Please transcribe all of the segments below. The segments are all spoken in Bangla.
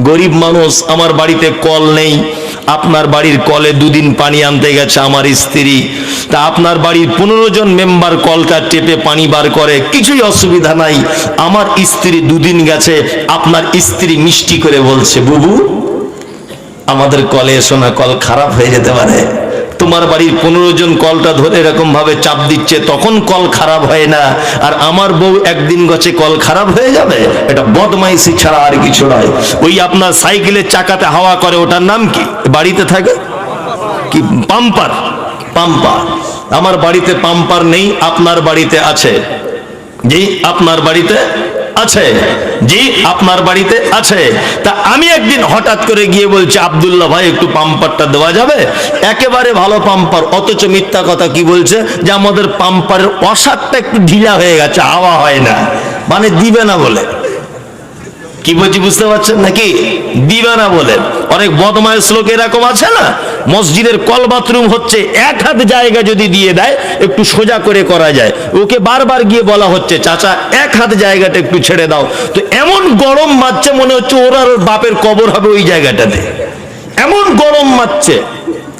গরিব মানুষ, আমার বাড়িতে কল নেই। আপনার বাড়ির কলে দুদিন পানি আনতে গেছে আমার স্ত্রী। তা আপনার বাড়ির পনেরো জন মেম্বার কলটা টেপে পানি বার করে, কিছুই অসুবিধা নাই। আমার স্ত্রী দুদিন গেছে, আপনার স্ত্রী মিষ্টি করে বলছে, বুবু, আমাদের কলে এসো না, কল খারাপ হয়ে যেতে পারে। তোমার বাড়ির পনেরো জন কলটা ধরে এরকম ভাবে চাপ দিচ্ছে, তখন কল খারাপ হয় না। আর আমার বউ একদিন গছে কল খারাপ হয়ে যাবে? এটা বদমাইশি ছাড়া আর কিছু নয়। ওই আপনার সাইকেলের চাকাতে হাওয়া করে, ওটার নাম কি? বাড়িতে থাকে? কি, পাম্পার? পাম্পার আমার বাড়িতে পাম্পার নেই, আপনার বাড়িতে আছে। জি, আপনার বাড়িতে আছে? জি, আপনার বাড়িতে আছে। তা আমি একদিন হঠাৎ করে গিয়ে বলছি, আব্দুল্লাহ ভাই, একটু পাম্পারটা দেওয়া যাবে? একেবারে ভালো পাম্পার, অথচ মিথ্যা কথা কি বলছে? যে আমাদের পাম্পারের অসারটা একটু ঢিলা হয়ে গেছে, হাওয়া হয় না। মানে দিবে না বলে। কি বলছি, বুঝতে পারছেন নাকি? দিবে না বলে। অনেক বদমায়ের শ্লোক এরকম আছে না? মসজিদের কল বাথরুম হচ্ছে এক হাত জায়গা যদি দিয়ে দেয়, একটু সোজা করে করা যায়। ওকে বারবার গিয়ে বলা হচ্ছে, চাচা, এক হাত জায়গাটা একটু ছেড়ে দাও। তো এমন গরম মারছে মনে হচ্ছে ওর আর ওর বাপের কবর হবে ওই জায়গাটাতে। এমন গরম মারছে।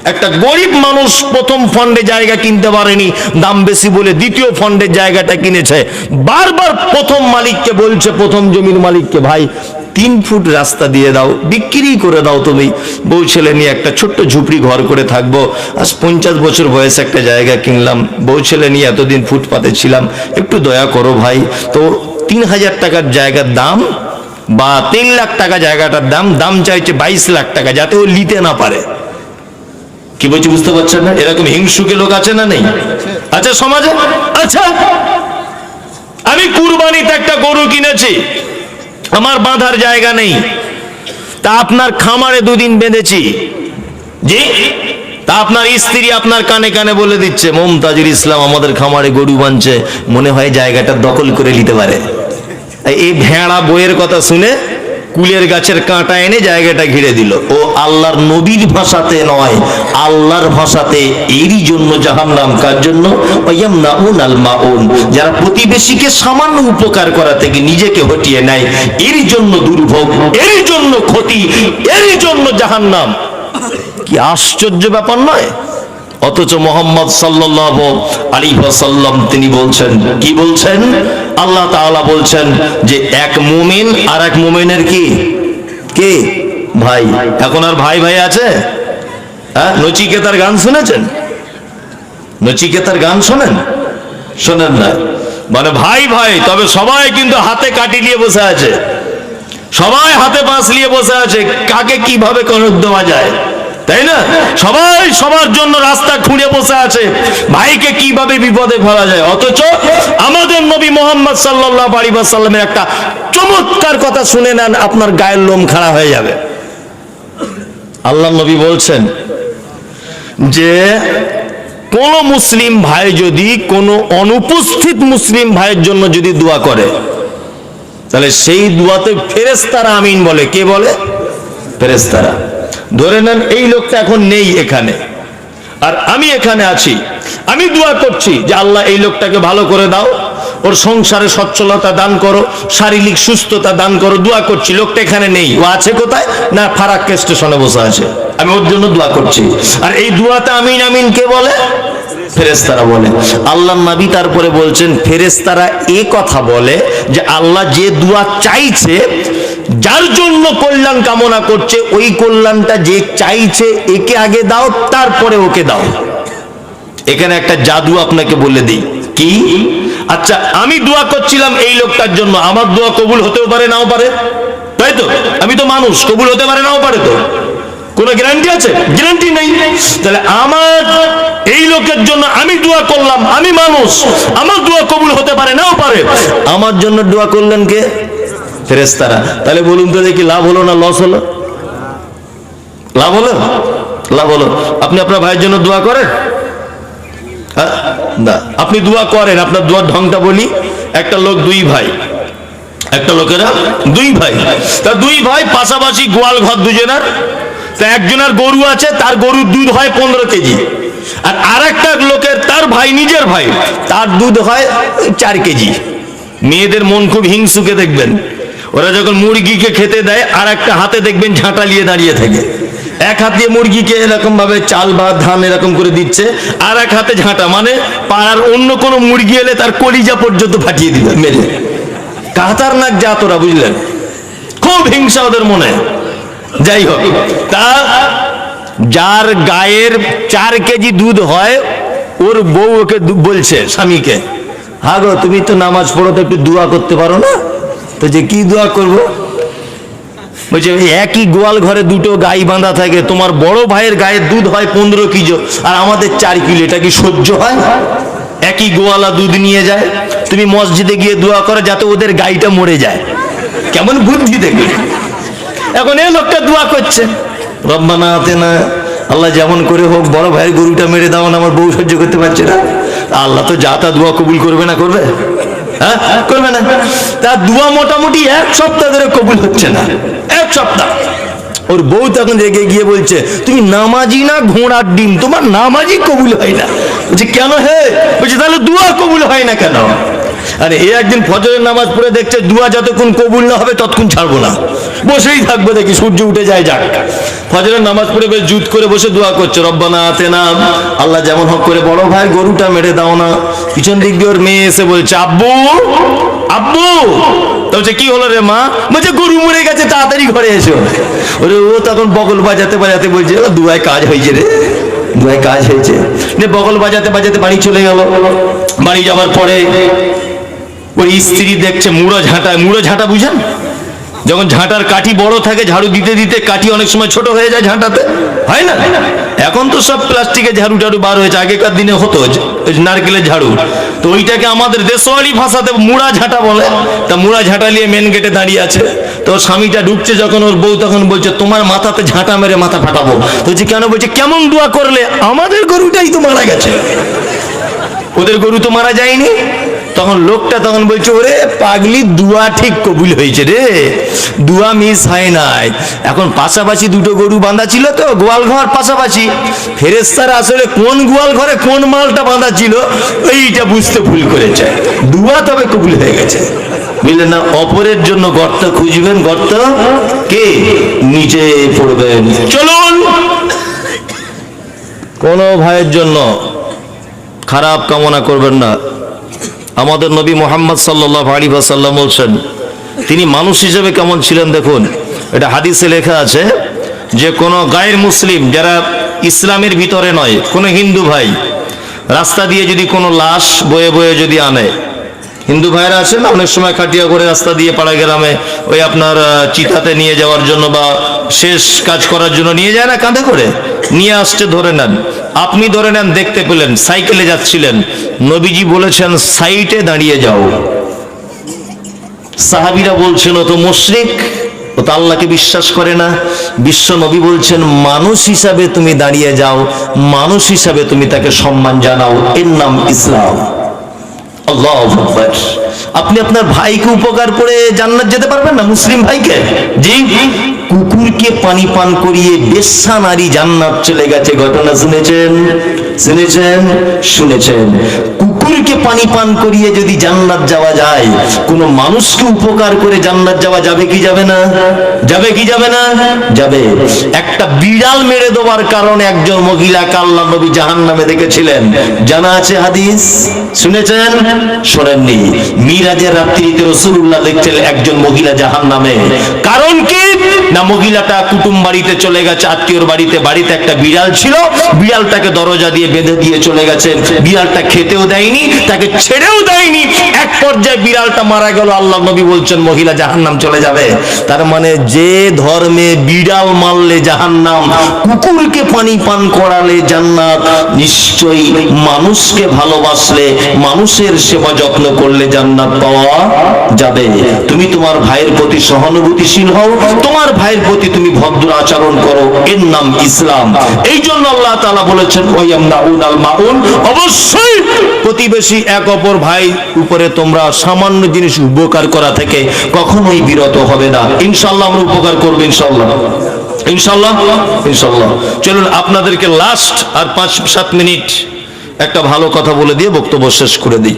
একটা গরিব মানুষ প্রথম ফন্ডে জায়গা কিনতে পারেনি, দাম বেশি বলে দ্বিতীয় ফন্ডের জায়গাটা কিনেছে। বারবার প্রথম মালিককে বলছে, প্রথম জমির মালিককে ভাই তিন ফুট রাস্তা দিয়ে দাও, বিক্রি করে দাও তুমি। বউ ছেলে নিয়ে একটা ছোট্ট ঝুপড়ি ঘর করে থাকব। আজ পঞ্চাশ বছর বয়সে একটা জায়গা কিনলাম। বউ ছেলে নিয়ে এতদিন ফুটপাতে ছিলাম। একটু দয়া করো ভাই। তো তিন হাজার টাকার জায়গার দাম বা তিন লাখ টাকা জায়গাটার দাম দাম চাইছে বাইশ লাখ টাকা, যাতে ও নিতে না পারে। কি বলছি, বুঝতে পারছেন না? এরকম হিংসুকে লোক আছে না নেই? আচ্ছা সমাজে? আচ্ছা। আমি কুরবানিতে একটা গরু কিনেছি। আমার বাঁধার জায়গা নেই। তা আপনার খামারে দুদিন বেঁধেছি। জি? তা আপনার স্ত্রী আপনার কানে কানে বলে দিচ্ছে, মমতাজুল ইসলাম আমাদের খামারে গরু বানছে। মনে হয় জায়গাটা দখল করে নিতে পারে। এই ভেড়া বইয়ের কথা শুনে কুলের গাছের কাঁটা এনে জায়গাটা ঘিরে দিল। ও আল্লাহর নবীর ভাষাতে নয়, আল্লাহর ভাষাতে এরই জন্য জাহান্নাম। কার জন্য? যারা প্রতিবেশীকে সামান্য উপকার করা থেকে নিজেকে হটিয়ে নেয়, এর জন্য দুর্ভোগ, এর জন্য ক্ষতি, এর জন্য জাহান্নাম। কি আশ্চর্য ব্যাপার নয়? অথচ মোহাম্মদ সাল্লাহ আলী সাল্লাম তিনি বলছেন, কি বলছেন? আল্লাহ তাআলা বলছেন যে এক মুমিন আর এক মুমিনের কি? কে? ভাই। এখন আর ভাই ভাই আছে? হ্যাঁ? নচিকেতার গান শুনেছেন? নচিকেতার গান শোনেন? শোনেন না। মানে ভাই ভাই, তবে সবাই কিন্তু হাতে কাটি নিয়ে বসে আছে। সবাই হাতে পাশ নিয়ে বসে আছে। কাকে কীভাবে কনক দেওয়া যায়? তাই না? সবাই সবার জন্য রাস্তা খুঁড়ে বসে আছে। ভাইকে কীভাবে বিপদে ফেলা যায়? অথচ আমাদের নবী মোহাম্মদ সাল্লাহ আলী একটা চমৎকার কথা শুনে নেন, আপনার গায়ের লোম খাড়া হয়ে যাবে। আল্লাহ নবী বলছেন যে, কোন মুসলিম ভাই যদি কোনো অনুপস্থিত মুসলিম ভাইয়ের জন্য যদি দোয়া করে, তাহলে সেই দোয়াতে ফেরেস্তারা আমিন বলে। কে বলে? ফেরেস্তারা ধরে নেন এই লোকটা এখন নেই এখানে। আর আমি এখানে আছি, আমি দোয়া করছি যে আল্লাহ এই লোকটাকে ভালো করে দাও, ওর সংসারে সচ্ছলতা দান করো, শারীরিক সুস্থতা দান করো, দোয়া করছি, লোকটা এখানে নেই। ও আছে কোথায়? না, ফারাক্কা স্টেশনে বসে আছে। আমি ওর জন্য দোয়া করছি। আর এই দোয়াতে আমিন আমিন কে বলে? ফেরেস্তারা বলে। আল্লাহ নবী তারপরে বলছেন ফেরেস্তারা এ কথা বলে যে আল্লাহ যে দোয়া চাইছে যার জন্য কল্যাণ কামনা করছে, ওই কল্যাণটা যে চাইছে, একে আগে দাও, তারপরে ওকে দাও। এখানে একটা জাদু আপনাকে বলে দিই। কি? আচ্ছা আমি দোয়া করছিলাম এই লোকটার জন্য। আমার দোয়া কবুল হতেও পারে, নাও পারে। তাই তো? আমি তো মানুষ, কবুল হতে পারে, নাও পারে তো। কোনো গ্যারান্টি আছে? গ্যারান্টি নেই। তাহলে আমার এই লোকের জন্য আমি দোয়া করলাম, আমি মানুষ, আমার দোয়া কবুল হতে পারে, নাও পারে। আমার জন্য দোয়া করলেন কে? ফেরেস্তারা তাহলে বলুন তো দেখি লাভ হলো না লস হলো? লাভ হলো? লাভ হলো। আপনি আপনার ভাইয়ের জন্য দোয়া করেন? হ্যাঁ? আপনি দোয়া করেন, আপনার দোয়ার ঢংটা বলি। একটা লোক, দুই ভাই। একটা লোকেরা, দুই ভাই। তা দুই ভাই পাশাপাশি গোয়াল ঘর দুজনের। তা একজনের গরু আছে, তার গরুর দুধ হয় পনেরো কেজি। আর আরেকটা লোকের, তার ভাই নিজের ভাই, তার দুধ হয় চার কেজি। মেয়েদের মন খুব হিংসুকে দেখবেন। ওরা যখন মুরগিকে খেতে দেয়, আর একটা হাতে দেখবেন ঝাঁটা নিয়ে দাঁড়িয়ে থাকে। এক হাত দিয়ে মুরগিকে এরকম ভাবে চাল বা ধান এরকম করে দিচ্ছে, আর এক হাতে ঝাঁটা। মানে পাড়ার অন্য কোনো মুরগি এলে তার কলিজা পর্যন্ত ফাটিয়ে দিবে, মেরে। কাতার নাক যা তোরা বুঝলেন? খুব হিংসা ওদের মনে। যাই হোক, তা যার গায়ের চার কেজি দুধ হয়, ওর বউ ওকে বলছে স্বামীকে, হাগো, তুমি তো নামাজ পড়ো তো একটু দোয়া করতে পারো না? তো যে কি দোয়া করব? বলছে, "এই একই গোয়াল ঘরে দুটো গাই বাঁধা থাকে, তোমার বড় ভাইয়ের গায়ের দুধ হয় পনেরো কিলো, আর আমাদের চার কিলো, এটা কি সহ্য হয়? একই গোয়ালা দুধ নিয়ে যায়, তুমি মসজিদে গিয়ে দোয়া করো যাতে ওদের গাইটা মরে যায়। কেমন বুদ্ধি দেখবে এখন এই লোকটা দোয়া করছে। রব্বানা হাতে না আল্লাহ যেমন করে হোক, বড় ভাইয়ের গরুটা মেরে দাও না, আমার বউ সহ্য করতে পারছে না। আল্লাহ তো যা তা দোয়া কবুল করবে না করবে? হ্যাঁ? করবে না? তার দুয়া মোটামুটি এক সপ্তাহ ধরে কবুল হচ্ছে না। এক সপ্তাহ। ওর বউ তখন রেগে গিয়ে বলছে, তুমি নামাজি না ঘোড়ার ডিম? তোমার নামাজি কবুল হয় না। বলছে, কেন হে? বলছে, তাহলে দুয়া কবুল হয় না কেন? আরে এ একদিন ফজরের নামাজ পড়ে দেখছে দুয়া যতক্ষণ কবুল না হবে ততক্ষণ ছাড়বো না। বসেই থাকব দেখি, সূর্য উঠে যায় যাক। ফজরের নামাজ পড়ে বেশ জুত করে বসে দোয়া করছে, রব্বানা আতে না আল্লাহ যেমন হোক করে বড় ভাই গরুটা মেরে দাও না। পিছন দিক দিয়ে ওর মেয়ে এসে বলছে, আব্বু আব্বু। বলছে, কি হলো রে মা? বলছে, গরু মরে গেছে, তাড়াতাড়ি ঘরে এসো। ওরে ও তখন বগল বাজাতে বাজাতে বলছে দুয়ায় কাজ হয়েছে রে, দুয়ায় কাজ হয়েছে। বগল বাজাতে বাজাতে বাড়ি চলে গেল। বাড়ি যাওয়ার পরে ওই স্ত্রী দেখছে, মুড়ো ঝাঁটা মুড়ো ঝাঁটা বুঝেন? যখন ঝাঁটার কাঠি বড় থাকে, ঝাড়ু দিতে দিতে কাঠি অনেক সময় ছোট হয়ে যায় ঝাঁটাতে। হয় না? এখন তো সব প্লাস্টিকের ঝাড়ু টাড়ু বার হয়েছে, আগেকার দিনে হতো নারকেলের ঝাড়ু। তো ওইটাকে আমাদের দেশওয়ালি ভাষাতে মুড়া ঝাঁটা বলে। তা মুড়া ঝাঁটা নিয়ে মেন গেটে দাঁড়িয়ে আছে। তো স্বামীটা ঢুকছে যখন ওর বউ তখন বলছে, তোমার মাথাতে ঝাঁটা মেরে মাথা ফাটাবো। তো কেন? বলছে, কেমন দোয়া করলে আমাদের গরুটাই তো মারা গেছে। ওদের গরু তো মারা যায়নি। তখন লোকটা তখন বলছে, ওরে পাগলি, দুয়া ঠিক কবুল হয়েছে রে। দুয়া মিস হয় নাই। এখন পাশাপাশি দুটো গরু বাঁধা ছিল তো, গোয়াল ঘর পাশাপাশি। ফেরেস্তারা আসলে কোন গোয়াল ঘরে কোন মালটা বাঁধা ছিল, এইটা বুঝতে ভুল করেছে। দুয়া তবে কবুল হয়ে গেছে। বুঝলেন না, অপরের জন্য গর্ত খুঁজবেন। গর্ত কে? নিচে পড়বেন। চলুন। কোন ভাইয়ের জন্য খারাপ কামনা করবেন না। আমাদের নবী মোহাম্মদ সাল্লাহ আলী সাল্লাম বলছেন, তিনি মানুষ হিসেবে কেমন ছিলেন দেখুন, এটা হাদিসে লেখা আছে যে কোনো গায়ের মুসলিম যারা ইসলামের ভিতরে নয়, কোনো হিন্দু ভাই রাস্তা দিয়ে যদি কোনো লাশ বয়ে বয়ে যদি আনে, হিন্দু ভাইরা আছেন অনেক সময় খাটিয়া করে রাস্তা দিয়ে পাড়া গ্রামে ওই আপনার চিতাতে নিয়ে যাওয়ার জন্য বা শেষ কাজ করার জন্য নিয়ে যায় না, কাঁধে করে, নিয়ে আসছে ধরে নেন। আপনি ধরে নেন, দেখতে পেলেন, সাইকেলে যাচ্ছিলেন। নবীজি বলেছেন, সাইটে দাঁড়িয়ে যাও। সাহাবিরা বলছেন, ও তো মুশরিক, ও তো আল্লাহকে বিশ্বাস করে না। বিশ্ব নবী বলছেন, মানুষ হিসাবে তুমি দাঁড়িয়ে যাও, মানুষ হিসাবে তুমি তাকে সম্মান জানাও। এর নাম ইসলাম। আপনি আপনার ভাইকে উপকার করে জান্নাত যেতে পারবেন না, মুসলিম ভাইকে? জি? কুকুরকে পানি পান করিয়ে বেশ্যা নারী জান্নাত চলে গেছে। ঘটনা শুনেছেন? শুনেছেন? শুনেছেন। কুকুরকে পানি পান করিয়ে যদি জান্নাত যাওয়া যায়, কোন মানুষকে উপকার করে জান্নাত যাওয়া যাবে কি যাবে না? যাবে কি যাবে না? যাবে। একটা বিড়াল মেরে দেওয়ার কারণে একজন মহিলাকে আল্লাহ নবী জাহান্নামে দেখেছিলেন। জানা আছে হাদিস? শুনেছেন? শোনেননি। মিরাজের রাত্রিতে রসুল্লাহ দেখছেন একজন মহিলা জাহান্নামে। কারণ কি? না, মহিলাটা কুটুম বাড়িতে চলে গেছে, আত্মীয়র বাড়িতে। বাড়িতে একটা বিড়াল ছিল। বিড়ালটাকে দরজা দিয়ে বেঁধে দিয়ে চলে গেছে বিড়ালটা খেতেও দেয়নি, তাকে ছেড়েও দেয়নি। এক পর্যায়ে বিড়ালটা মারা গেল, আল্লাহ নবী বলছেন, মহিলা জাহান্নাম চলে যাবে। তার মানে যে ধর্মে বিড়াল মারলে জাহান্নাম, কুকুরকে পানি পান করালে জান্নাত, নিশ্চয়ই মানুষকে ভালোবাসলে, মানুষের সেবা যত্ন করলে জান্নাত পাওয়া যাবে। তুমি তোমার ভাইয়ের প্রতি সহানুভূতিশীল হও, তোমার ভাইয়ের প্রতি তুমি ভদ্র আচরণ করো। এর নাম ইসলাম। এই জন্য আল্লাহ তাআলা বলেছেন ওয়াইয়ামনাউন আল মাউন। অবশ্যই প্রতিবেশী এক অপর ভাই উপরে তোমরা সামান্য জিনিস উপকার করা থেকে কখনোই বিরত হবে না। ইনশাআল্লাহ আমরা উপকার করব, ইনশাআল্লাহ। ইনশাআল্লাহ ইনশাআল্লাহ। চলুন, আপনাদেরকে লাস্ট আর পাঁচ, সাত মিনিট একটা ভালো কথা বলে দিয়ে বক্তব্য শেষ করে দিই।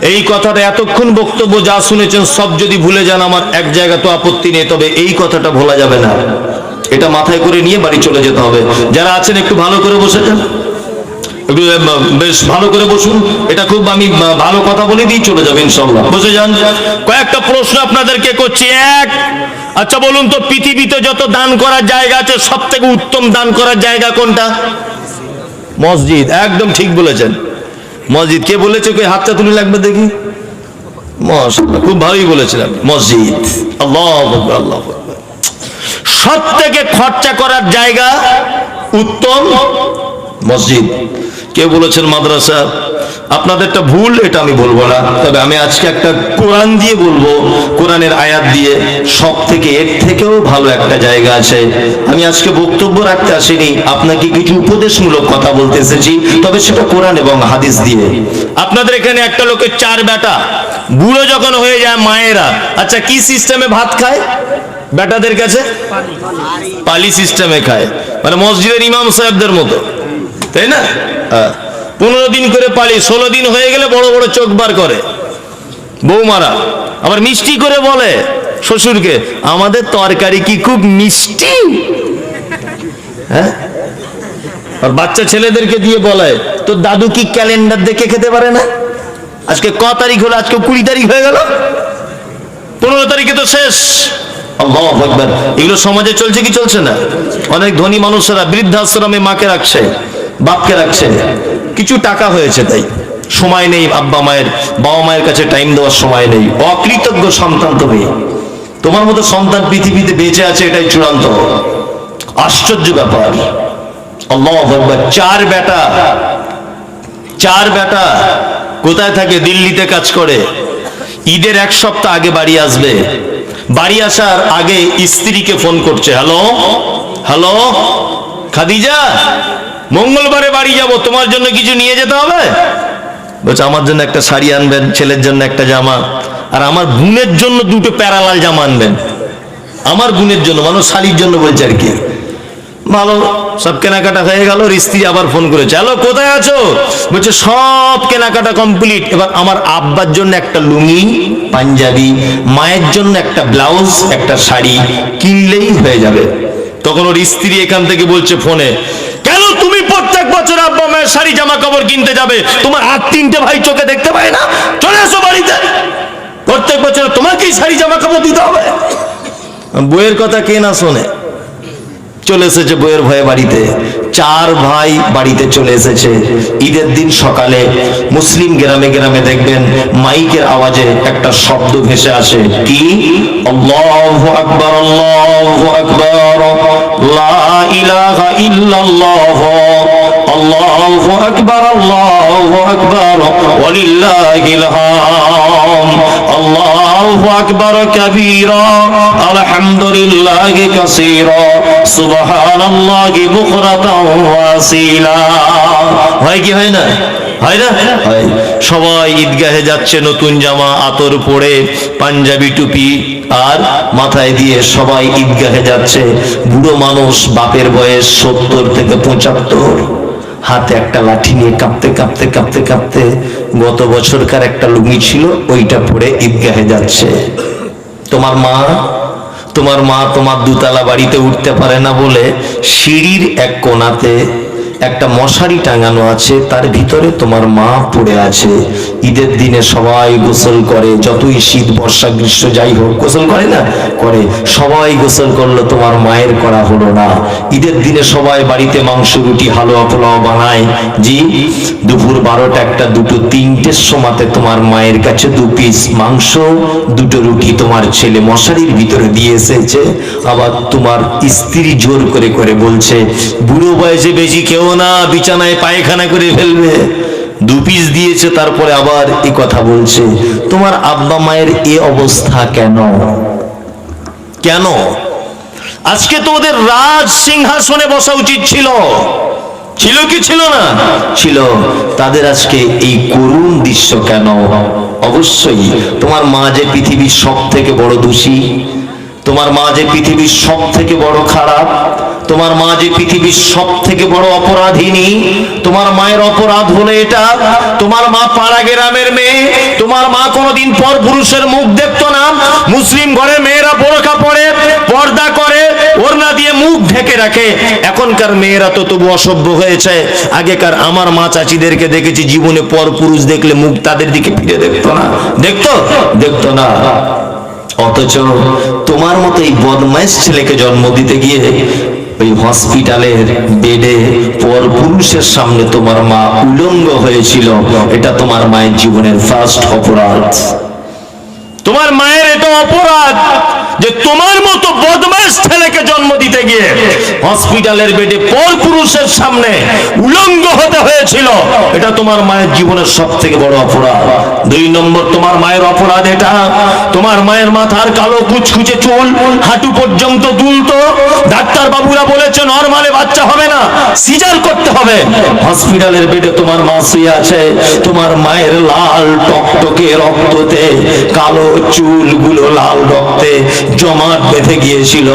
এই কথাটা এতক্ষণ বক্তব্য যা শুনেছেন সব যদি ভুলে যান, আমার এক জায়গা তো আপত্তি নেই, তবে এই কথাটা ভোলা যাবে না। এটা মাথায় করে নিয়ে বাড়ি চলে যেতে হবে। যারা আছেন, একটু ভালো করে বসে যান। বেশ ভালো করে বসুন। এটা খুব আমি ভালো কথা বলে দিয়ে চলে যাবে ইনশাল্লাহ বসে যান। কয়েকটা প্রশ্ন আপনাদেরকে করছি। এক আচ্ছা বলুন তো, পৃথিবীতে যত দান করার জায়গা আছে সব থেকে উত্তম দান করার জায়গা কোনটা? মসজিদ। একদম ঠিক বলেছেন। মসজিদ। কে বলেছে? কে হাতটা তুলে লাগবে দেখি। খুব ভালোই বলেছিলাম মসজিদ। আল্লাহ আল্লাহ সব থেকে খরচা করার জায়গা উত্তম মসজিদ। কেউ বলেছেন মাদ্রাসা? আপনাদেরটা ভুল, এটা আমি বলব না। তবে আমি আজকে একটা কোরআন দিয়ে বলব, কোরআনের আয়াত দিয়ে। সব থেকে এর থেকেও ভালো একটা জায়গা আছে। আমি আজকে বক্তব্য রাখতে আসিনি, আপনাকে কিছু উপদেশমূলক কথা বলতে এসেছি, তবে সেটা কোরআন এবং হাদিস দিয়ে। আপনাদের এখানে একটা লোকের চার বেটা, বুড়ো যখন হয়ে যায় মায়েরা আচ্ছা কি সিস্টেমে ভাত খায়? বেটাদের কাছে? পালি সিস্টেমে খায়। মানে মসজিদের ইমাম সাহেবদের মতো। তাই না। পনেরো দিন করে পালি ষোলো দিন হয়ে গেলে বড় বড় চোখ বার করে। বৌমারা, আবার মিষ্টি করে বলে শ্বশুরকে, আমাদের তরকারি কি খুব মিষ্টি? হ্যাঁ? আর বাচ্চা ছেলেদেরকে দিয়ে বলে তো দাদু কি ক্যালেন্ডার দেখে খেতে পারে না? আজকে ক তারিখ হলো? আজকে কুড়ি তারিখ হয়ে গেল? পনেরো তারিখে তো শেষ। এগুলো সমাজে চলছে কি চলছে না? অনেক ধনী মানুষেরা বৃদ্ধাশ্রমে মাকে রাখছে। বাপকে রাখছে কিছু টাকা হয়েছে তাই। সময় নেই আব্বা মায়ের, বাবা মায়ের কাছে টাইম দেওয়ার সময় নেই। অকৃতজ্ঞ সন্তান তুমি। তোমার মতো সন্তান পৃথিবীতে বেঁচে আছে এটাই চূড়ান্ত। আশ্চর্য ব্যাপার। চার বেটা। চার বেটা কোথায় থাকে? দিল্লিতে কাজ করে। ঈদের এক সপ্তাহ আগে বাড়ি আসবে। বাড়ি আসার আগে স্ত্রীকে ফোন করছে। হ্যালো? হ্যালো? খাদিজা? মঙ্গলবারে বাড়ি যাব, তোমার জন্য কিছু নিয়ে যেতে হবে? বলছে, আমার জন্য একটা শাড়ি আনবেন, ছেলের জন্য একটা জামা, আর আমার বোনের জন্য দুটো প্যারালাল জামা আনবেন। আমার বোনের জন্য মানুষ শাড়ির জন্য বলছে আর কি। ভালো, সব কেনাকাটা হয়ে গেল স্ত্রী আবার ফোন করেছে, হ্যালো, কোথায় আছো? বলছে, সব কেনাকাটা কমপ্লিট এবার আমার আব্বার জন্য একটা লুঙ্গি, পাঞ্জাবি, মায়ের জন্য একটা ব্লাউজ, একটা শাড়ি কিনলেই হয়ে যাবে। তখন ওর স্ত্রী এখান থেকে বলছে ফোনে কেন তুমি প্রত্যেক বছর আব্বা মায়ের শাড়ি জামা কাপড় কিনতে যাবে। তোমার আর তিনটে ভাই চোখে দেখতে পায় না। চলে এসো বাড়িতে। প্রত্যেক বছর তোমাকেই শাড়ি জামা কাপড় দিতে হবে। বইয়ের কথা কে না শোনে? চলে এসেছে বইয়ের ভয়ে বাড়িতে। চার ভাই বাড়িতে চলে এসেছে। ঈদের দিন সকালে মুসলিম গ্রামে গ্রামে দেখবেন মাইকের আওয়াজে একটা শব্দ ভেসে আসে। কি? আকবার আকবার। লা ইলাহা ইল্লাল্লাহ। আল্লাহু আকবার আল্লাহু আকবার ওয়ালিল্লাহিল হাম আল্লাহু আকবার কাবীরা, আলহামদুলিল্লাহি কাসীরা, সুবহানাল্লাহি বুকরাতাও ওয়াসিলা। হয় কি, হয় না? হয় না? সবাই ঈদগাহে যাচ্ছে নতুন জামা, আতর পরে পাঞ্জাবি টুপি, আর মাথায় দিয়ে সবাই ঈদগাহে যাচ্ছে। বুড়ো মানুষ বাপের বয়স সত্তর থেকে পঁচাত্তর। হাতে একটা লাঠি নিয়ে কাঁপতে কাঁপতে কাঁপতে কাঁপতে গত বছরকার একটা লুঙ্গি ছিল, ওইটা পরে ঈদগাহে যাচ্ছে। তোমার মা তোমার মা তোমার দুতলা বাড়িতে উঠতে পারে না বলে সিঁড়ির এক কোণাতে একটা মশারি টাঙানো আছে, তার ভিতরে তোমার মা পড়ে আছে। ঈদের দিনে সবাই গোসল করে, যতই শীত, বর্ষা, গ্রীষ্ম যাই হোক, গোসল করে না? করে। সবাই গোসল করল, তোমার মায়ের করা হলো না। ঈদের দিনে সবাই বাড়িতে মাংস, রুটি, হালুয়া, পোলাও বানায়। জি, দুপুর বারোটা একটা, দুটো তিনটের সময়তে তোমার মায়ের কাছে দু পিস মাংস, দুটো রুটি তোমার ছেলে মশারির ভিতরে দিয়ে এসেছে। আবার তোমার স্ত্রী জোর করে করে বলছে, বুড়ো বয়সে বেশি কেউ না বিছানায় পায়খানা করে ফেলবে। দু পিস দিয়েছে, তারপরে আবার এই কথা বলছে। তোমার আব্বা মায়ের এ অবস্থা কেন? কেন? আজকে তো ওদের রাজ সিংহাসনে বসা উচিত ছিল। ছিল কি ছিল না? ছিল। তাদের আজকে এই করুণ দৃশ্য কেন? অবশ্যই তোমার মা যে পৃথিবীর সব থেকে বড় দোষী তোমার মা যে পৃথিবীর সব থেকে বড় খারাপ, তোমার মা যে পৃথিবীর সব থেকে বড় অপরাধিনী, তোমার মায়ের অপরাধ হলো এটা, তোমার মা পাড়া গ্রামের মেয়ে, তোমার মা কোনোদিন পর পুরুষের মুখ দেখতো না, মুসলিম ঘরে মেয়েরা বোরখা পরে, পর্দা করে, ওড়না দিয়ে মুখ ঢেকে রাখে। এখনকার মেয়েরা তো তবু অসভ্য হয়েছে। আগেকার আমার মা চাচিদেরকে দেখেছি, জীবনে পর পুরুষ দেখলে মুখ তাদের দিকে ফিরে দেখতো না। দেখতো? দেখতো না। অথচ তোমার মতো এই বদমাইশ ছেলেকে জন্ম দিতে গিয়ে ওই হসপিটালের বেডে পর পুরুষের সামনে তোমার মা উলঙ্গ হয়েছিল। এটা তোমার মায়ের জীবনের ফার্স্ট অপরাধ। তোমার মায়ের এটা অপরাধ যে তোমার মতো বদমাস ছেলেকে জন্ম দিতে গিয়ে হসপিটালের বেডে পর পুরুষের সামনে উলঙ্গ হতে হয়েছিল। এটা তোমার মায়ের জীবনের সব থেকে বড় অপরাধ। দুই নম্বর, তোমার মায়ের অপরাধ এটা। তোমার মায়ের মাথার কালো কুচকুচে চুল, হাঁটু পর্যন্ত দুলতো। ডাক্তার বাবুরা বলেছে, নরমালে বাচ্চা হবে না, সিজার করতে হবে। হসপিটালের বেডে তোমার মা শুয়ে আছে। তোমার মায়ের লাল টকটকে রক্ততে কালো চুলগুলো লাল রক্তে জমাট বেঁধে গিয়েছিল।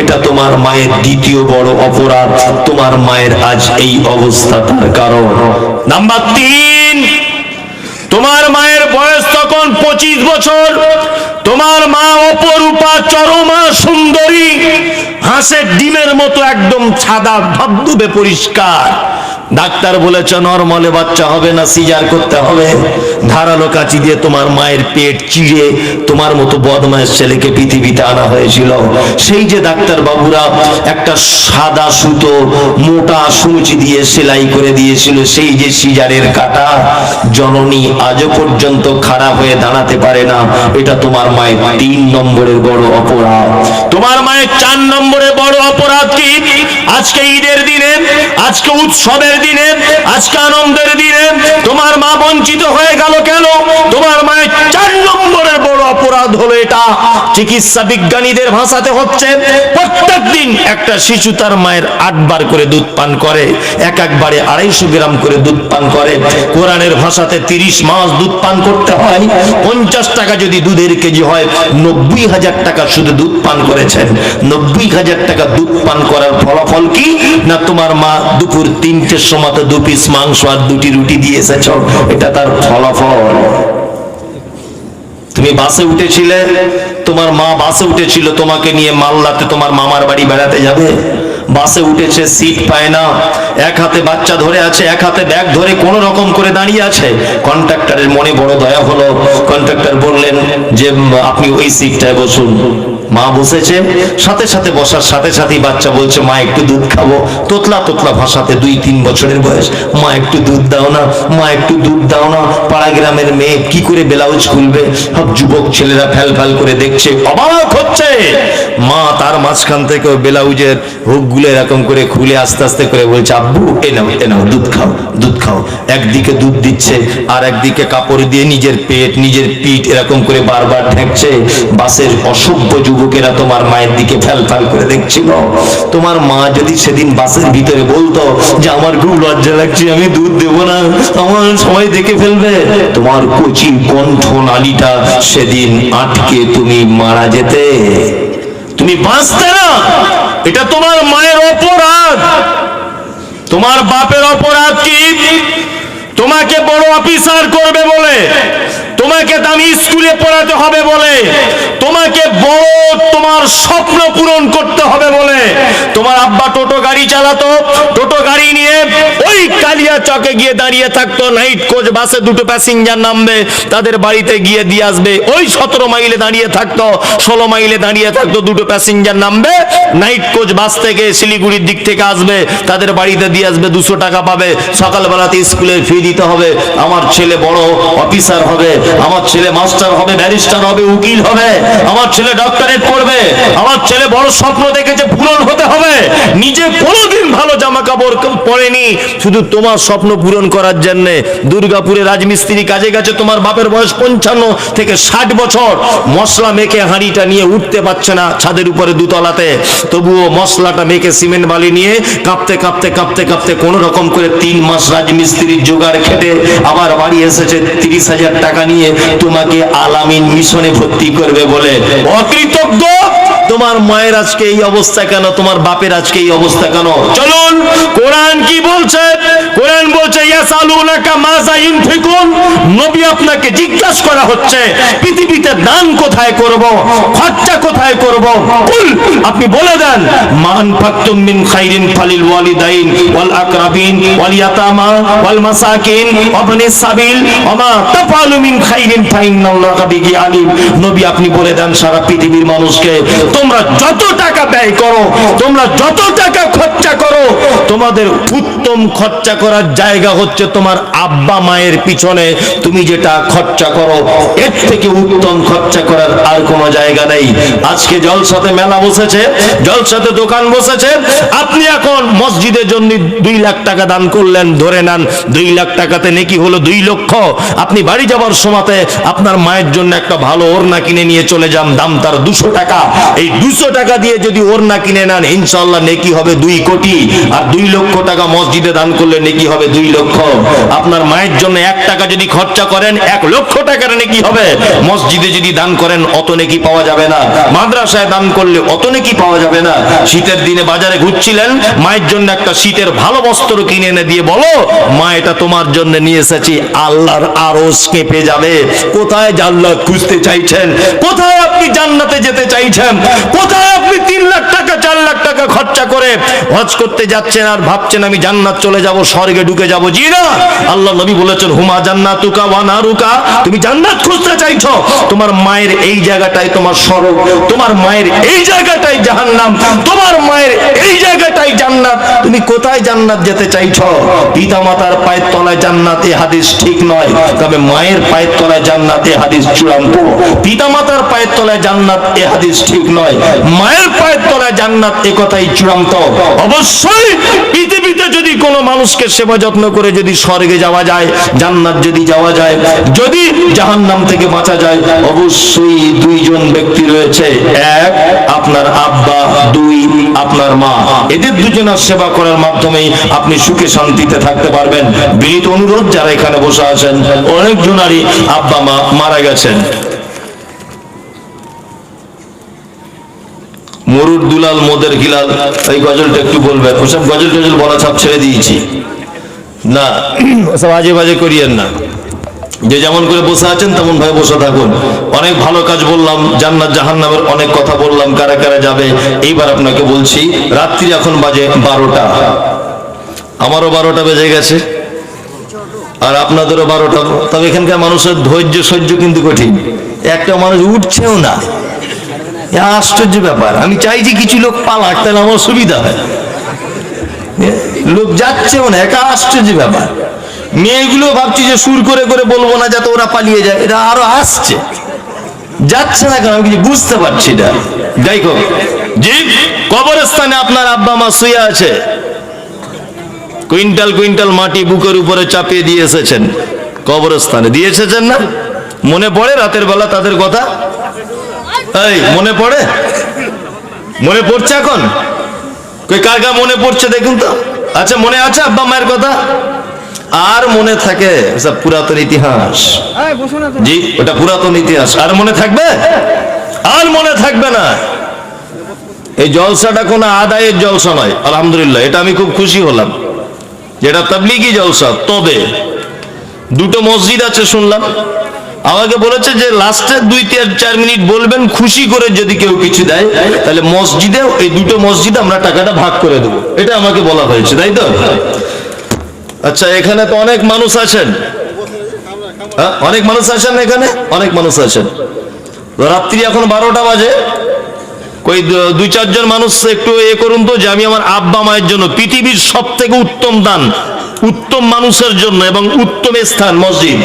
এটা তোমার মায়ের দ্বিতীয় বড় অপরাধ। তোমার মায়ের আজ এই অবস্থা তার কারণ। নাম্বার তিন, তোমার মায়ের বয়স তখন পঁচিশ বছর। তোমার মা অপরূপা, চরমা, সুন্দরী, হাঁসের ডিমের মতো একদম সাদা, ধবধবে পরিষ্কার। ডাক্তার বলেছে, নরমলে বাচ্চা হবে না, সিজার করতে হবে। ধারালো কাচি দিয়ে তোমার মায়ের পেট চিড়ে তোমার মতো বদমায়ের ছেলেকে পৃথিবীতে আনা হয়েছিল। সেই যে ডাক্তার বাবুরা একটা সাদা সুতো, মোটা সূচ দিয়ে সেলাই করে দিয়েছিল, সেই যে সিজারের কাটা, জননী আজও পর্যন্ত খারাপ হয়ে দাঁড়াতে পারে না। এটা তোমার মায়ের তিন নম্বরের বড় অপরাধ। তোমার মায়ের চার নম্বরে বড় অপরাধ কি? আজকে ঈদের দিনে, আজকে উৎসবের দিনে, আজকে আনন্দের দিনে তোমার মা বঞ্চিত হয়ে গেল কেন? তোমার মায়ের চার নম্বরের বড় অপরাধ হলো এটা। চিকিৎসা বিজ্ঞানীদের ভাষাতে হচ্ছে প্রত্যেক দিন একটা শিশু তার মায়ের আটবার করে দুধ পান করে, এক একবারে আড়াইশো গ্রাম করে দুধ পান করে। কোরআনের ভাষাতে তিরিশ মাস দুধ পান করতে হয়, পঞ্চাশ টাকা যদি দুধের কেজি হয়, নব্বই হাজার টাকা শুধু দুধ পান করেছেন। নব্বই হাজার টাকা দুধ পান করার ফলাফল কি? না তোমার মা দুপুর তিনটের সময় দু পিস মাংস আর দুটি রুটি দিয়ে এসেছ, এটা তার ফলাফল। তুমি বাসে উঠেছিলে, তোমার মা বাসে উঠেছিল, তোমাকে নিয়ে মাল্লাতে তোমার মামার বাড়ি বেড়াতে যাবে। বাসে উঠেছে, সিট পায় না। এক হাতে বাচ্চা ধরে আছে, এক হাতে ব্যাগ ধরে কোন রকম করে দাঁড়িয়ে আছে। কন্ট্রাক্টরের মনে বড় দয়া হলো। কন্ট্রাক্টর বললেন যে আপনি ওই সিটটায় বসুন। মা বসেছে, সাথে সাথে বসার সাথে সাথেই বাচ্চা বলছে, মা, একটু দুধ খাব। তোতলা তোতলা ভাষাতে দুই তিন বছরের বয়স। মা, একটু দুধ দাও না, মা, একটু দুধ দাও না। পাড়া গ্রামের মেয়ে কি করে ব্লাউজ খুলবে? সব যুবক ছেলেরা ফ্যাল ফ্যাল করে দেখছে, অবাক হচ্ছে। মা তার মাঝখান থেকে ব্লাউজের হুকগুলো এরকম করে খুলে আস্তে আস্তে করে বলছে, আব্বু, এ নাও এ নাও, দুধ খাও দুধ খাও। একদিকে দুধ দিচ্ছে, আর একদিকে কাপড় দিয়ে নিজের পেট, নিজের পিঠ এরকম করে বারবার ঢেকছে। বাসের অসভ্য যুবকেরা তোমার মায়ের দিকে ফ্যাল ফ্যাল করে দেখছিল। তোমার মা যদি সেদিন বাসের ভিতরে বলতো যে, আমার খুব লজ্জা লাগছে, আমি দুধ দেবো না, আমার সবাই দেখে ফেলবে। তোমার কচি কণ্ঠ নালীটা সেদিন আটকে তুমি মারা যেতে। তুমি বাঁচতে না, এটা তোমার মায়ের অপরাধ। তোমার বাপের অপরাধ কি? তোমাকে বড় অফিসার করবে বলে তোমাকে দামি স্কুলে পড়াতে হবে বলে। তোমাকে বড় তোমার স্বপ্ন পূরণ করতে হবে বলে। তোমার আব্বা টোটো গাড়ি চালাতো, টোটো গাড়ি নিয়ে ওই কালিয়া চকে গিয়ে দাঁড়িয়ে থাকতো নাইট কোচ বাসে দুটো প্যাসেঞ্জার নামবে, তাদের বাড়িতে গিয়ে দিয়ে আসবে। ওই সতেরো মাইলে দাঁড়িয়ে থাকতো, ষোলো মাইলে দাঁড়িয়ে থাকতো, দুটো প্যাসেঞ্জার নামবে নাইট কোচ বাস থেকে শিলিগুড়ির দিক থেকে আসবে, তাদের বাড়িতে দিয়ে আসবে, দুশো টাকা পাবে। সকালবেলাতে স্কুলের ফি দিতে হবে, আমার ছেলে বড় অফিসার হবে আমার ছেলে মাস্টার হবে, ব্যারিস্টার হবে, উকিল হবে, আমার ছেলে ডক্টরেট পড়বে, আমার ছেলে বড় স্বপ্ন দেখেছে, পূরণ হতে হবে। নিজে কোনোদিন ভালো জামা কাপড় পরেনি, শুধু তোমার স্বপ্ন পূরণ করার জন্য। দুর্গাপুরে রাজমিস্ত্রি কাজে গেছে, তোমার বাপের বয়স পঞ্চান্ন থেকে ষাট বছর। মশলা মেখে হাঁড়িটা নিয়ে উঠতে পারছে না ছাদের উপরে দুতলাতে। তবুও মশলাটা মেখে সিমেন্ট বালি নিয়ে কাঁপতে কাঁপতে কাঁপতে কাঁপতে কোন রকম করে তিন মাস রাজমিস্ত্রির জোগাড় খেটে আবার বাড়ি এসেছে, তিরিশ হাজার টাকা নিয়ে। তোমাকে আলামিন মিশনে ভর্তি করবে বলে। অকৃতজ্ঞ! তোমার মায়ের আজকে এই অবস্থা কেন? তোমার বাপের আজকে এই অবস্থা কেন? চলুন, কোরআন কি বলছে? কোরআন বলছে নবী আপনাকে জিজ্ঞাসা করা হচ্ছে, পৃথিবীতে দান কোথায় করব? খরচা কোথায় করব? আপনি বলে দেন মান মিন খাইরিন ফালিল ওয়ালিদাইন ওয়াল আকরাবিন ওয়াল ইয়াতামা ওয়াল মাসাকিন সাবিল ওমা মিন খাইরিন বিহি আলিম। নবী আপনি বলে দেন, সারা পৃথিবীর মানুষকে তোমরা যত টাকা ব্যয় করো, তোমরা যত টাকা খরচা করো, তোমাদের উত্তম খরচা করার জায়গা হচ্ছে তোমার আব্বা মায়ের পিছনে। তুমি যেটা খরচা করো, এর থেকে উত্তম খরচা করার আর কোনো জায়গা নেই। আজকে জলসাতে মেলা বসেছে, জলসাতে দোকান বসেছে। আপনি এখন মসজিদের জন্য দুই লাখ টাকা দান করলেন, ধরে নেন, দুই লাখ টাকাতে নেকি হলো দুই লক্ষ। আপনি বাড়ি যাবার সময়তে আপনার মায়ের জন্য একটা ভালো ওড়না কিনে নিয়ে চলে যান, দাম তার দুশো টাকা। এই দুশো টাকা দিয়ে যদি ওড়না কিনে নেন ইনশাল্লাহ নেকি হবে দুই কোটি। আর দুই লক্ষ টাকা মসজিদে দান করলে নেকি হবে দুই লক্ষ। আপনার মায়ের জন্য এক টাকা যদি খরচা করেন, এক লক্ষ টাকার নেকি হবে। মসজিদে যদি দান করেন, অত নেকি পাওয়া যাবে না। মাদ্রাসায় দান করলে অত নেকি পাওয়া যাবে না। শীতের দিনে বাজারে ঘুরছিলেন, মায়ের জন্য একটা শীতের ভালো বস্ত্র কিনে এনে দিয়ে বলো, মা, এটা তোমার জন্য নিয়ে এসেছি, আল্লাহর আরস কেঁপে যাবে। কোথায় জান্নাত খুঁজতে চাইছেন? কোথায় আপনি জান্নাতে যেতে চাইছেন? কোথায় আপনি তিন লাখ টাকা, চার লাখ টাকা খরচা করে হজ করতে যাচ্ছেন আর ভাবছেন আমি জান্নাত চলে যাব, স্বর্গে ঢুকে যাব? জি না। আল্লাহ নবী বলেছেন, হুমা জান্নাতুকা ওয়া নারুকা? তুমি জান্নাত খুঁজতে চাইছো। তোমার মায়ের এই জায়গাটাই তোমার স্বর্গ, তোমার মায়ের এই জায়গাটাই জাহান্নাম, তোমার মায়ের এই জায়গাটাই জান্নাত। তুমি কোথায় জান্নাত যেতে চাইছো? পিতা মাতার পায়ের তলায় জান্নাত হাদিস ঠিক নয়। তবে মায়ের পায়ের তলায় জান্নাত হাদিস চূড়ান্ত। পিতা মাতার পায়ের তলায় জান্নাত, এ হাদিস ঠিক নয়। মায়ের পায়ের তলায় জান্নাত, এ কথাই চূড়ান্ত। অবশ্যই পৃথিবীতে যদি কোনো মানুষকে সেবা যত্ন করে যদি স্বর্গে যাওয়া যায়, জান্নাত যদি যাওয়া যায়, যদি জাহান্নাম থেকে বাঁচা যায়, অবশ্যই দুইজন ব্যক্তি রয়েছে। এক, আপনার আব্বা, দুই, আপনার মা। এদের দুজনের সেবা করার মাধ্যমেই আপনি সুখে শান্তিতে থাকতে পারবেন। বিনীত অনুরোধ যারা এখানে বসে আছেন অনেক অনেকজনারই আব্বা, মা মারা গেছেন। মরুর দুলাল মোদের গিলাল, এই গজলটা একটু বলবেন। ওসব গজল টজল বলা ছাপ ছেড়ে দিয়েছি। না, ওসব আজে বাজে করিয়েন না। যে যেমন করে বসে আছেন, তেমন ভাবে বসে থাকুন। অনেক ভালো কাজ বললাম, জান্নাত জাহান্নামের অনেক কথা বললাম, কারা কারা যাবে, এইবার আপনাকে বলছি, রাত্রি এখন বাজে বারোটা। আমারও বারোটা বেজে গেছে। আর আপনাদেরও বারোটা। তবে এখানকার মানুষের ধৈর্য সহ্য কিন্তু কঠিন। একটা মানুষ উঠছেও না। আশ্চর্য ব্যাপার, আমি চাইছি কিছু লোক পালাক, তাহলে আমার সুবিধা হয়। লোক যাচ্ছেও না একা আশ্চর্য ব্যাপার। মেয়েগুলো ভাবছি যে সুর করে করে বলব না যাতে ওরা পালিয়ে যায়, এটা আরও আসছে। যাচ্ছে না কেন, আমি কিছু বুঝতে পারছি না। যাই হোক জি কবরস্থানে আপনার আব্বা মা শুয়ে আছে। কুইন্টাল কুইন্টাল মাটি বুকের উপরে চাপিয়ে দিয়ে এসেছেন। কবরস্থানে, দিয়ে এসেছেন না? মনে পড়ে রাতের বেলা তাদের কথা? এই মনে পড়ে? মনে পড়ছে এখন? কই কার কার মনে পড়ছে দেখুন তো। আচ্ছা মনে আছে আব্বা মায়ের কথা? আর মনে থাকে পুরাতন ইতিহাস। জি ওটা পুরাতন ইতিহাস। আর মনে থাকবে? আর মনে থাকবে না। এই জলসাটা কোনো আদায়ের জলসা নয় আলহামদুলিল্লাহ। এটা আমি খুব খুশি হলাম। যেটা তাবলিগি জলসা তবে। দুটো মসজিদ আছে শুনলাম। আমাকে বলেছে যে লাস্টের দুই তিন চার মিনিট বলবেন খুশি করে যদি কেউ কিছু দেয় তাহলে মসজিদে এই দুটো মসজিদে আমরা টাকাটা ভাগ করে দেবো। এটা আমাকে বলা হয়েছে তাই তো? আচ্ছা এখানে তো অনেক মানুষ আছেন। হ্যাঁ, অনেক মানুষ আছেন এখানে? অনেক মানুষ আছেন। রাত্রি এখন বারোটা বাজে। দু- দুই চারজন মানুষ একটু এ করুন তো যে আমি আমার আব্বা মায়ের জন্য পৃথিবীর সব থেকে উত্তম দান উত্তম মানুষের জন্য এবং উত্তম স্থান মসজিদ।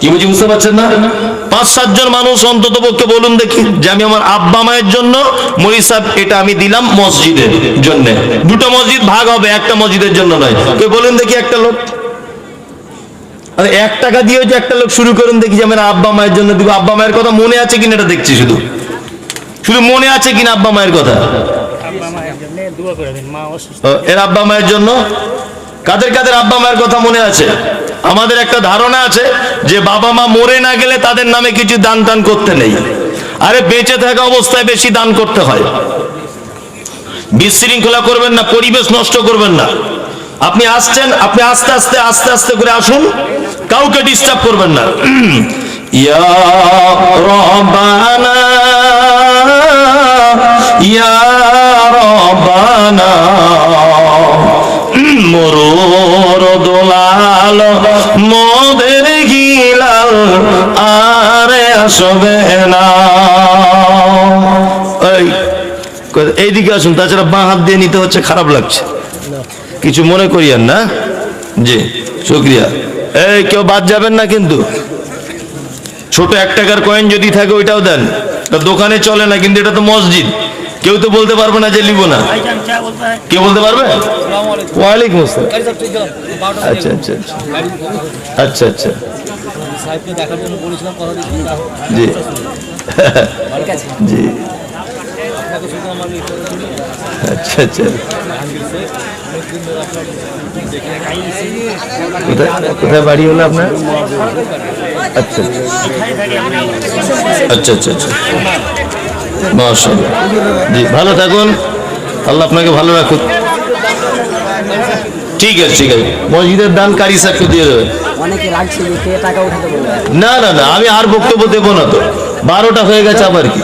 কি বুঝি বুঝতে পারছেন না? পাঁচ সাতজন মানুষ অন্তত পক্ষে বলুন দেখি, যে আমি আমার আব্বা মায়ের জন্য মরি সাহেব এটা আমি দিলাম মসজিদের জন্য। দুটো মসজিদ ভাগ হবে, একটা মসজিদের জন্য নয়। কেউ বলুন দেখি একটা লোক। এক টাকা দিয়ে যে একটা লোক শুরু করুন দেখি যে আমার আব্বা মায়ের জন্য দিব। আব্বা মায়ের কথা মনে আছে কিনা এটা দেখছি শুধু। শুধু মনে আছে কিনা আব্বা মায়ের কথা? এর আব্বা মায়ের জন্য? কাদের কাদের আব্বা মায়ের কথা মনে আছে? আমাদের একটা ধারণা আছে যে বাবা মা মরে না গেলে তাদের নামে কিছু দান টান করতে নেই। আরে বেঁচে থাকা অবস্থায় বেশি দান করতে হয়। বিশৃঙ্খলা করবেন না, পরিবেশ নষ্ট করবেন না। আপনি আসছেন, আপনি আস্তে আস্তে আস্তে আস্তে করে আসুন। কাউকে ডিস্টার্ব করবেন না। ইয়া রব্বানা, ইয়া দোলাল, মোদের কাল আর আসবে না। এইদিকে আসুন, তাছাড়া বাঁ হাত দিয়ে নিতে হচ্ছে, খারাপ লাগছে। কিছু মনে করিয়েন না? জি, শুক্রিয়া। এই, কেউ বাদ যাবেন না কিন্তু। ছোট এক টাকার কয়েন যদি থাকে, ওইটাও দেন। দোকানে চলে না, কিন্তু এটা তো মসজিদ। কেউ তো বলতে পারবে না যে লিব না। কে বলতে পারবে? আচ্ছা আচ্ছা আচ্ছা। আচ্ছা আচ্ছা। সাহেবকে দেখার জন্য বলেছিলাম কথা জি। জি। আচ্ছা আচ্ছা। কোথায় বাড়ি হলো আপনার? আচ্ছা আচ্ছা। আচ্ছা আচ্ছা মাশাআল্লাহ। জি ভালো থাকুন। আল্লাহ আপনাকে ভালো রাখুন ঠিক আছে ঠিক আছে। মসজিদের দান কারি সাহেবকে দিয়ে দেবেন। না না না আমি আর বক্তব্য দেবো না তো। বারোটা হয়ে গেছে আবার কি?